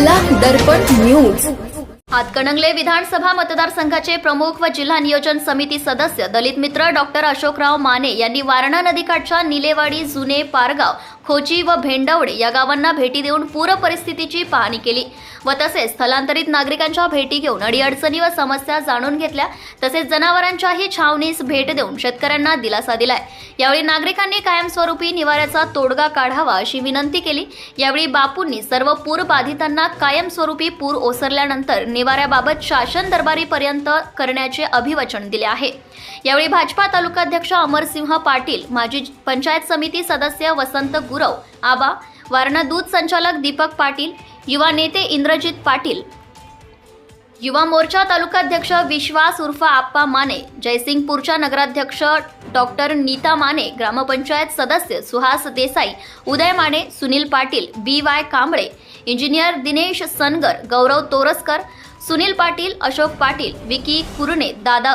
दर्पण news. Hatkanangale विधानसभा मतदारसंघाचे प्रमुख व जिल्हा नियोजन समिती सदस्य दलित मित्र डॉक्टर अशोकराव माने यांनी वारणा नदीकाठच्या निलेवाडी जुने पारगाव खोची व भेंडवडे या गावांना भेटी देऊन पूर परिस्थितीची पाहणी केली व तसेच स्थलांतरित नागरिकांच्या भेटी घेऊन अडीअडचणी व समस्या जाणून घेतल्या. तसेच जनावरांच्याही छावणीस भेट देऊन शेतकऱ्यांना दिलासा दिलाय. यावेळी नागरिकांनी कायमस्वरूपी निवाऱ्याचा तोडगा काढावा अशी विनंती केली. यावेळी बापूंनी सर्व पूर बाधितांना कायमस्वरूपी पूर ओसरल्यानंतर निवाऱ्याबाबत शासन दरबारीपर्यंत करण्याचे अभिवचन दिले आहे. यावेळी भाजपा तालुकाध्यक्ष अमरसिंह पाटील माजी पंचायत समिती सदस्य वसंत गुरव आबा वारणा दूध संचालक दीपक पाटील युवा नेते इंद्रजित पाटील. युवा मोर्चा तालुकाध्यक्ष विश्वास उर्फा आप्पा माने जयसिंगपूरच्या नगराध्यक्ष डॉक्टर नीता माने ग्रामपंचायत सदस्य Suhas Desai Uday Mane Sunil Patil B Y Kamble engineer Dinesh Sangar Gaurav Toraskar Sunil Patil Ashok Patil Vicky Kurane Dada